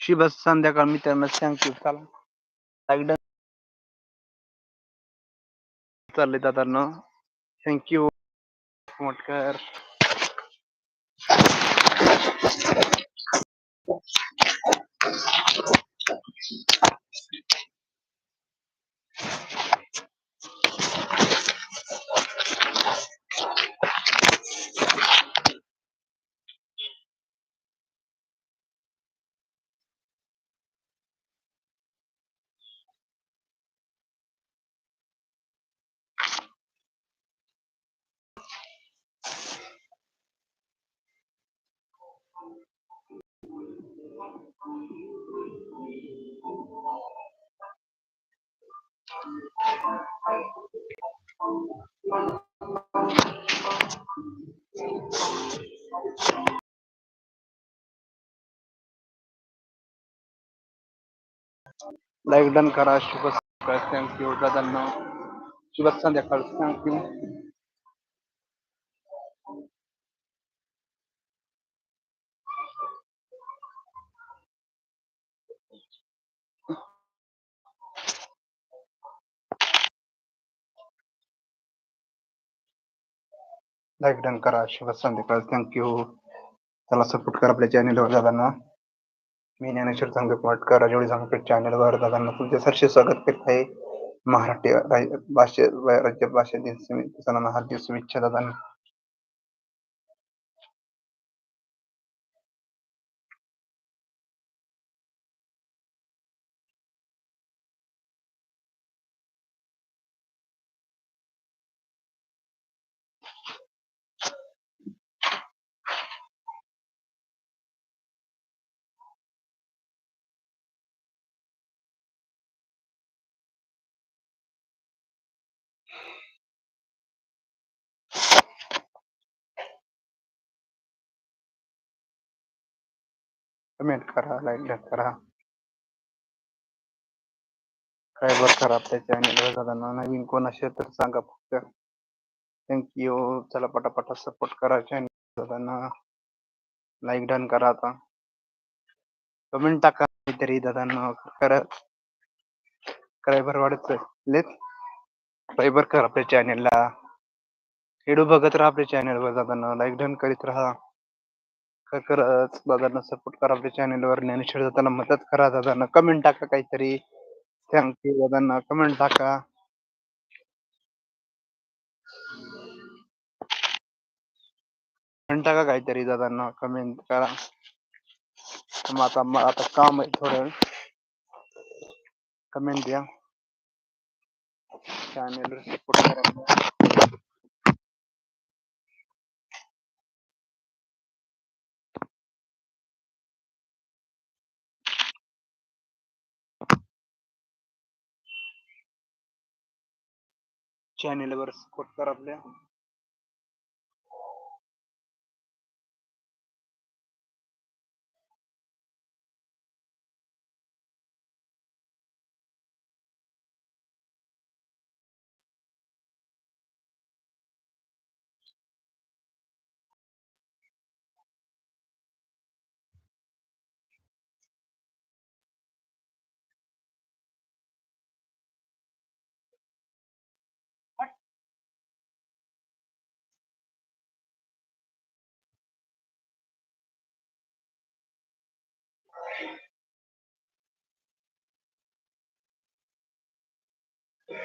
शुभ संध्याकाळ मित्रांनो थँक्यू चला एकदा चाललंय दादांनो thank you Matkar like done करा शुभ थैंक यू ब्रदर नो। शुभ संध्या थैंक यू लाईक डन करा शुभ संध्याकाळ थँक्यू त्याला सपोर्ट करा आपल्या चॅनेलवर दादांना मी ज्ञानेश्वर चांगले पाटकर राजवडी सांगते चॅनेलवर दादांना तुमचे सरसे स्वागत करत आहे. मराठी राज- भाषे राज्य भाषा दिन समिती सणांना हार्दिक शुभेच्छा दादांना कमेंट करा लाईक करा. सबस्क्राईबर करा आपल्या चॅनेलवर दादांना नवीन कोण असेल तर सांगा फक्त. थँक्यू चला पटापटा सपोर्ट करा चॅनल दादांना लाईक डन करा आता. कमेंट टाका काहीतरी दादांना. करा. सबस्क्राईबर वाढत लेत सबस्क्राईबर करा आपल्या चॅनेलला व्हिडिओ बघत राहा आपल्या चॅनेलवर दादांना लाईक डन करीत राहा. खरंच? करत दादांना सपोर्ट करा आपल्या चॅनेलवर ज्ञानेश्वर दादांना मदत करा दादांना. कमेंट टाका काहीतरी. थँक्यू दादांना. कमेंट टाका. कमेंट टाका काहीतरी दादांना. कमेंट करा. मग आता मग आता काम आहे थोडं. कमेंट द्या. चॅनेलवर सपोर्ट करा. चॅनेलवर सपोर्ट करा आपल्या.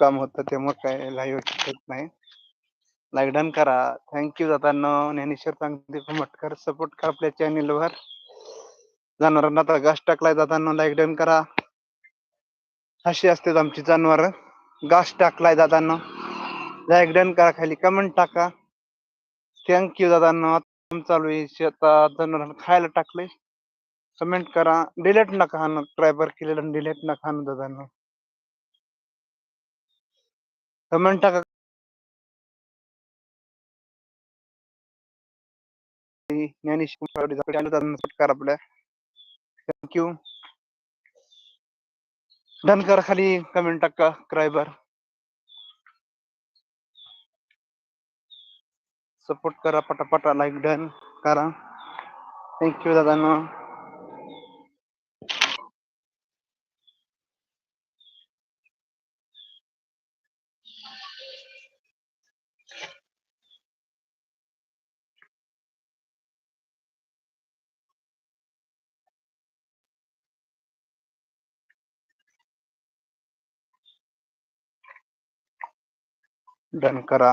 काम होतं त्यामुळे काय लाईव्ह शकत नाही. लाईक डन करा. थँक्यू जाताना ज्ञानेश्वर चांगली मटकर सपोर्ट करा आपल्या चॅनेलवर जनावरांना आता घास टाकलाय जाताना लाईक डन करा. अशी असते आमची जनावर. घास टाकलाय जाताना लाईक डन करा. खाली कमेंट टाका. थँक्यू जाताना काम चालू आहे. शेतात जनावरांना खायला टाकले कमेंट करा. डिलीट नका हाणं ट्रायबर केलेलं डिलीट नका हाणं दादांनो कमेंट टाका. ज्ञानेश करा आपल्या. थँक्यू डन करा खाली कमेंट टाका क्रायबर सपोर्ट करा पटापटा लाईक डन करा. थँक्यू दादांनो. डन करा।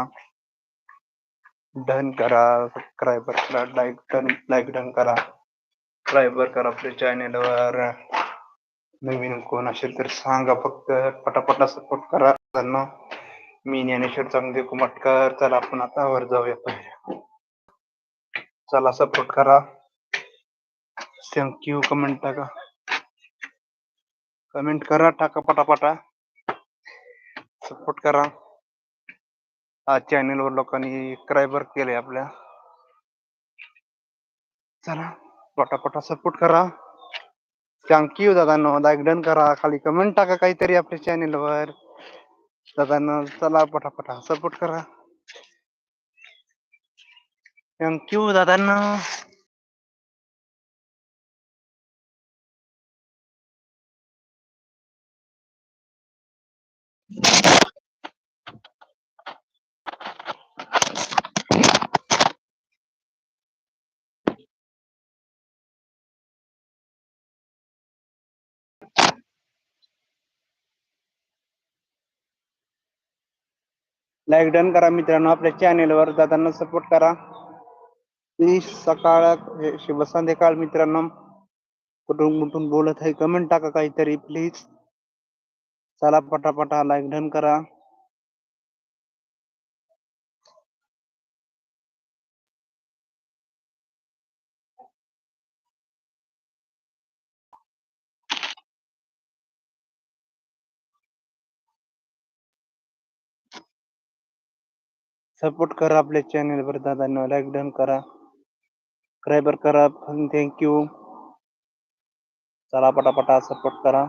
डन करा सबस्क्राईबर करा लाईक डन लाईक डन करा। सबस्क्राईबर करा आपल्या चॅनेलवर नवीन कोण असेल तर सांगा फक्त, पटापटा सपोर्ट करा. त्यांना मी ज्ञानेश्वर चांगले कुमटकर. चला आपण आता वर जाऊया पहिले चला सपोर्ट करा. थँक्यू कमेंट टाका. कमेंट करा, टाका पटापटा. सपोर्ट करा. चॅनेलवर लोकांनी क्रायबर केले आपल्या. चला पटापटा सपोर्ट करा. थँक्यू दादांनो. लाईक डन करा. खाली कमेंट टाका काहीतरी आपल्या चॅनेलवर दादांनो चला पटापटा सपोर्ट करा. थँक्यू दादांनो. लाईक डन करा मित्रांनो. आपल्या चॅनेलवर दादांना सपोर्ट करा. प्लीज सकाळ हे शुभ संध्याकाळ मित्रांनो. कुठून कुठून बोलत आहे कमेंट टाका काहीतरी प्लीज चला पटापटा लाईक डन करा. सपोर्ट करा आपल्या चॅनेलवर दादांना. लाईक डन करा. सबस्क्राईबर करा. थँक्यू चला पटापटा सपोर्ट करा.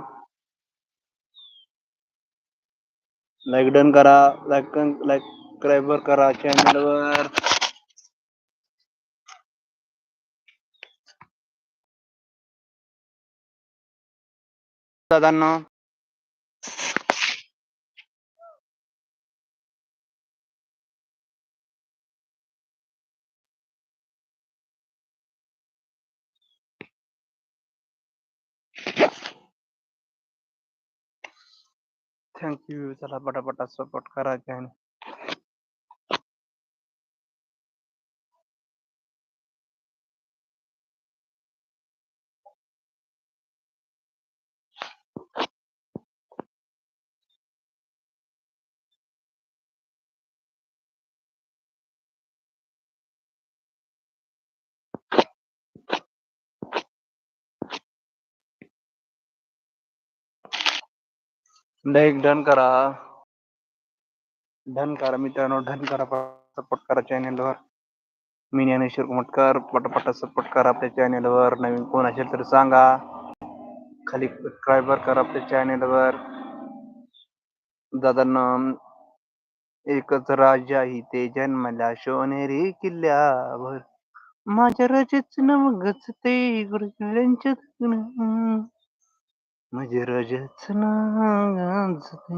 लाईक डन करा. लाईक लाईक सबस्क्राईबर करा चॅनेलवर दादांना. थैंक यू चला फटाफट सपोर्ट करा जाए चॅनल एक डन करा. डन करा मित्रांनो डन करा. सपोर्ट करा चॅनेलवर मी ज्ञानेश्वर कुमटकर. पटापटा सपोर्ट करा आपल्या चॅनेलवर नवीन कोण असेल तर सांगा. खाली सबस्क्रायबर करा आपल्या चॅनेलवर दादांना एकच राजा ही ते. जन्मला सोनेरी किल्ल्यावर. माझ्या राजाच नाव ते गुरुकिल्ल्यांच्या म्हणजे रजत नांगाजते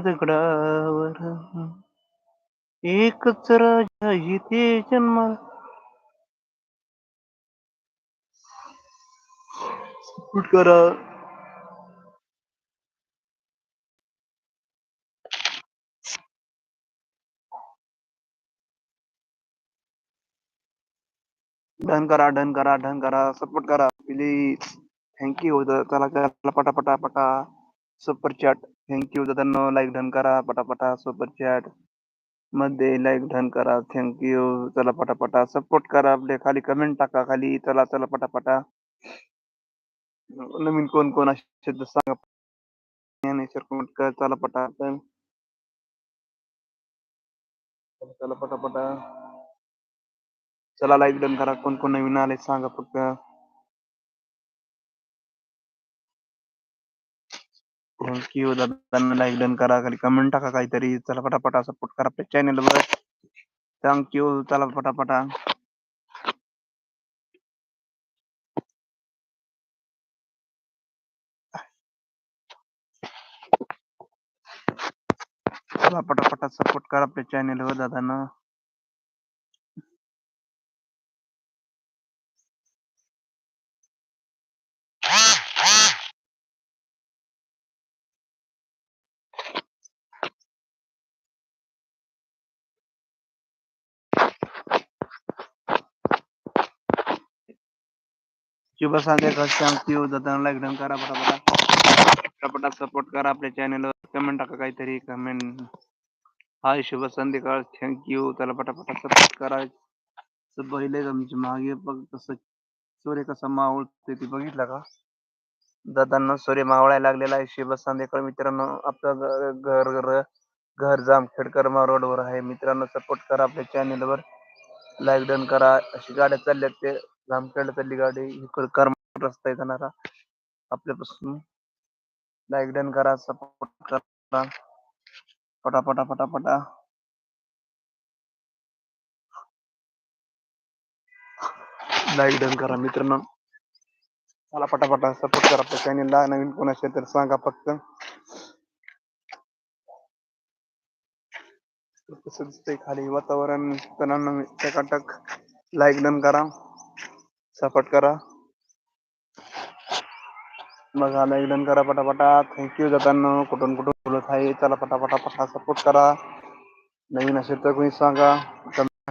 दगडावर. एकच राजा इथे करा. डन करा डन करा डन करा. सपोर्ट करा प्लीज़ थँक्यू चला चला पटा पटा सुपर चॅट थँक्यू दादांनो लाईक डन करा पटापटा सुपर चॅट मध्ये लाईक डन करा थँक्यू चला पटापटा सपोर्ट करा आपले खाली कमेंट टाका खाली, चला चला पटापटा नवीन कोण कोण असे सांगा. ज्ञानेश्वर कमेंट चला पटापट चला पटापटा चला लाईक डन करा, कोण कोण नवीन आले, सांगा फक्त. थँक्यू दादांना लाईक डन करा खाली कमेंट टाका काहीतरी चला पटापटा सपोर्ट करा आपल्या चॅनलवर थँक्यू चला पटापटा चला पटापटा सपोर्ट करा आपल्या चॅनलवर दादांना शुभ संध्याकाळ थँक्यू दादांना लाईक डन करा पटापटा. पटापटा सपोर्ट करा आपल्या चॅनलवर कमेंट टाका काहीतरी कमेंट हाय शुभ संध्याकाळ थँक्यू त्याला पटापटा सपोर्ट करा. पहिले म्हणजे आमची मागे बघ कसं सूर्य कसा मावळते ते बघितलं का? दादांना सूर्य मावळायला लागलेला आहे. शुभ संध्याकाळ मित्रांनो आपलं घर घर घर घर जामखेडकर रोडवर आहे. मित्रांनो सपोर्ट करा आपल्या चॅनेलवर लाईक डन करा. अशी गाड्या चालल्यात ते. जामखेड गाडी इकडे करमाळ रस्ता येणारा. जाणारा आपल्यापासून लाईक डन करा सपोर्ट करा. पटापटा पटापटा. लाईक डन करा मित्रांनो. मला पटापटा सपोर्ट करा. आपल्या नवीन कोण असेल तर सांगा फक्त. कसं दिसतंय खाली वातावरण मित्रांनो टकाटक लाईक डन करा. सपोर्ट करा। बघा लाईक डन करा पटापटा थँक्यू जाताना। कुठून कुठून बोलत आहे चला पटापटा पटा सपोर्ट करा। नवीन असेल तर कोणी सांगा।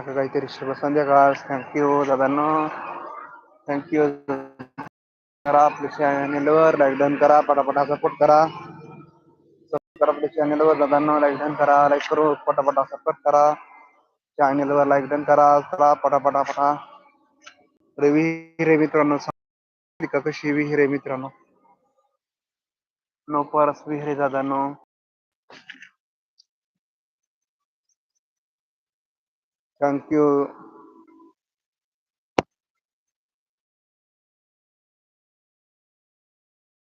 काहीतरी शुभ संध्याकाळ थँक्यू दादांनो थँक्यू करा आपल्या चॅनलवर लाईक डन करा। पटापटा सपोर्ट करा। सपोर्ट करा। आपल्या चॅनलवर दादांनो लाईक डन करा। लाईक करू। पटापटा सपोर्ट करा। चॅनलवर लाईक डन करा। चला पटापटा पटा रवी रे मित्रांनो सांगितली कशी विहिरे मित्रांनो. नो परस विहिरे दादांनो. थँक्यू